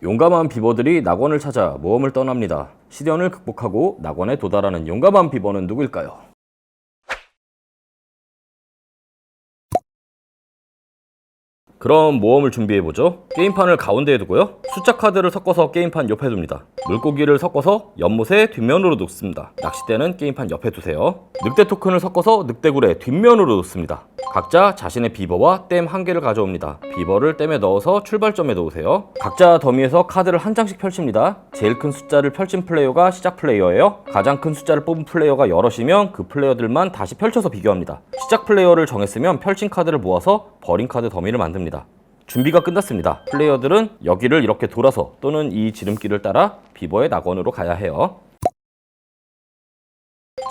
용감한 비버들이 낙원을 찾아 모험을 떠납니다. 시련을 극복하고 낙원에 도달하는 용감한 비버는 누구일까요? 그럼 모험을 준비해보죠. 게임판을 가운데에 두고요. 숫자 카드를 섞어서 게임판 옆에 둡니다. 물고기를 섞어서 연못의 뒷면으로 놓습니다. 낚싯대는 게임판 옆에 두세요. 늑대 토큰을 섞어서 늑대굴의 뒷면으로 놓습니다. 각자 자신의 비버와 댐 한 개를 가져옵니다. 비버를 댐에 넣어서 출발점에 놓으세요. 각자 더미에서 카드를 한 장씩 펼칩니다. 제일 큰 숫자를 펼친 플레이어가 시작 플레이어예요. 가장 큰 숫자를 뽑은 플레이어가 여럿이면 그 플레이어들만 다시 펼쳐서 비교합니다. 시작 플레이어를 정했으면 펼친 카드를 모아서 버린 카드 더미를 만듭니다. 준비가 끝났습니다. 플레이어들은 여기를 이렇게 돌아서 또는 이 지름길을 따라 비버의 낙원으로 가야 해요.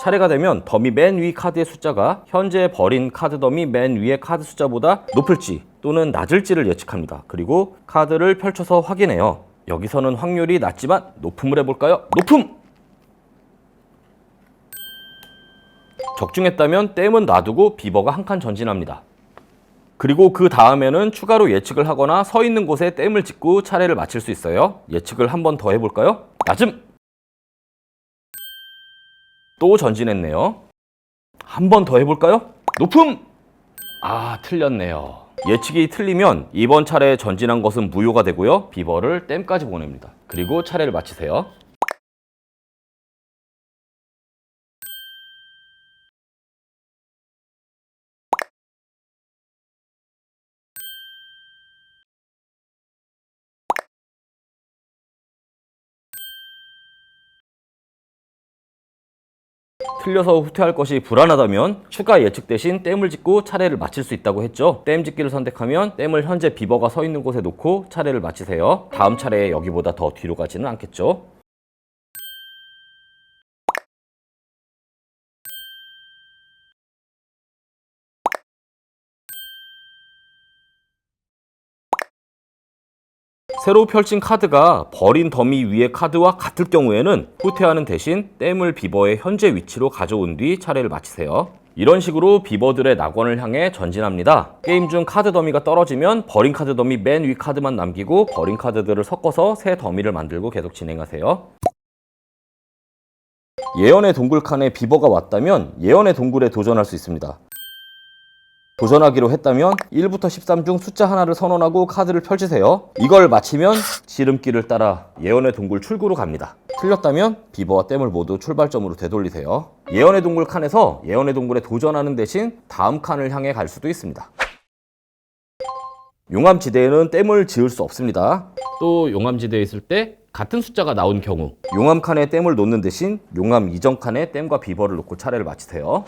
차례가 되면 더미 맨 위 카드의 숫자가 현재 버린 카드 더미 맨 위의 카드 숫자보다 높을지 또는 낮을지를 예측합니다. 그리고 카드를 펼쳐서 확인해요. 여기서는 확률이 낮지만 높음을 해볼까요? 높음! 적중했다면 댐은 놔두고 비버가 한 칸 전진합니다. 그리고 그 다음에는 추가로 예측을 하거나 서 있는 곳에 댐을 짓고 차례를 마칠 수 있어요. 예측을 한 번 더 해볼까요? 낮음! 또 전진했네요. 한 번 더 해볼까요? 높음! 아, 틀렸네요. 예측이 틀리면 이번 차례 전진한 것은 무효가 되고요. 비버를 댐까지 보냅니다. 그리고 차례를 마치세요. 틀려서 후퇴할 것이 불안하다면 추가 예측 대신 댐을 짓고 차례를 마칠 수 있다고 했죠. 댐 짓기를 선택하면 댐을 현재 비버가 서 있는 곳에 놓고 차례를 마치세요. 다음 차례에 여기보다 더 뒤로 가지는 않겠죠. 새로 펼친 카드가 버린 더미 위의 카드와 같을 경우에는 후퇴하는 대신 댐을 비버의 현재 위치로 가져온 뒤 차례를 마치세요. 이런 식으로 비버들의 낙원을 향해 전진합니다. 게임 중 카드 더미가 떨어지면 버린 카드 더미 맨 위 카드만 남기고 버린 카드들을 섞어서 새 더미를 만들고 계속 진행하세요. 예언의 동굴 칸에 비버가 왔다면 예언의 동굴에 도전할 수 있습니다. 도전하기로 했다면 1부터 13 중 숫자 하나를 선언하고 카드를 펼치세요. 이걸 마치면 지름길을 따라 예언의 동굴 출구로 갑니다. 틀렸다면 비버와 댐을 모두 출발점으로 되돌리세요. 예언의 동굴 칸에서 예언의 동굴에 도전하는 대신 다음 칸을 향해 갈 수도 있습니다. 용암지대에는 댐을 지을 수 없습니다. 또 용암지대에 있을 때 같은 숫자가 나온 경우 용암 칸에 댐을 놓는 대신 용암 이전 칸에 댐과 비버를 놓고 차례를 마치세요.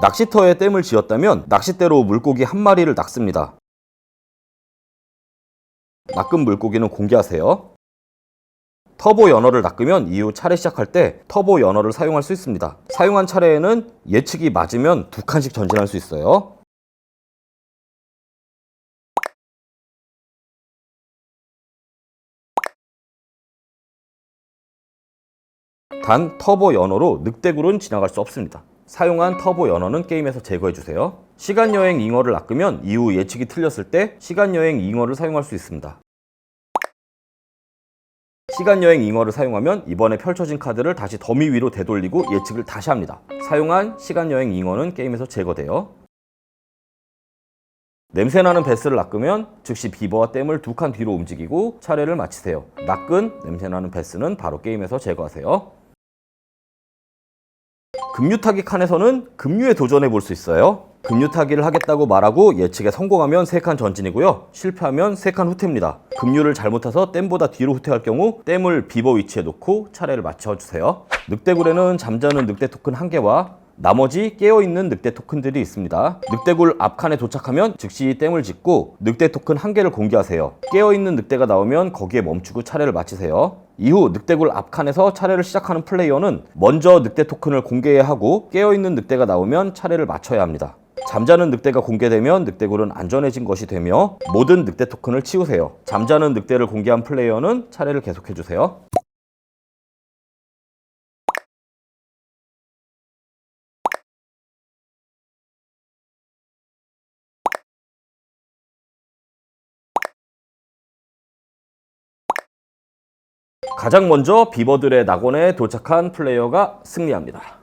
낚시터에 댐을 지었다면 낚싯대로 물고기 한 마리를 낚습니다. 낚은 물고기는 공개하세요. 터보 연어를 낚으면 이후 차례 시작할 때 터보 연어를 사용할 수 있습니다. 사용한 차례에는 예측이 맞으면 두 칸씩 전진할 수 있어요. 단 터보 연어로 늑대굴은 지나갈 수 없습니다. 사용한 터보 연어는 게임에서 제거해주세요. 시간여행 잉어를 낚으면 이후 예측이 틀렸을 때 시간여행 잉어를 사용할 수 있습니다. 시간여행 잉어를 사용하면 이번에 펼쳐진 카드를 다시 더미 위로 되돌리고 예측을 다시 합니다. 사용한 시간여행 잉어는 게임에서 제거돼요. 냄새나는 베스를 낚으면 즉시 비버와 댐을 두 칸 뒤로 움직이고 차례를 마치세요. 낚은 냄새나는 베스는 바로 게임에서 제거하세요. 금유타기 칸에서는 금유에 도전해 볼 수 있어요. 금유타기를 하겠다고 말하고 예측에 성공하면 3칸 전진이고요. 실패하면 3칸 후퇴입니다. 금유를 잘못 타서 댐보다 뒤로 후퇴할 경우 댐을 비버 위치에 놓고 차례를 맞춰주세요. 늑대굴에는 잠자는 늑대 토큰 1개와 나머지 깨어있는 늑대 토큰들이 있습니다. 늑대굴 앞칸에 도착하면 즉시 댐을 짓고 늑대 토큰 한 개를 공개하세요. 깨어있는 늑대가 나오면 거기에 멈추고 차례를 마치세요. 이후 늑대굴 앞칸에서 차례를 시작하는 플레이어는 먼저 늑대 토큰을 공개해야 하고 깨어있는 늑대가 나오면 차례를 맞춰야 합니다. 잠자는 늑대가 공개되면 늑대굴은 안전해진 것이 되며 모든 늑대 토큰을 치우세요. 잠자는 늑대를 공개한 플레이어는 차례를 계속해주세요. 가장 먼저 비버들의 낙원에 도착한 플레이어가 승리합니다.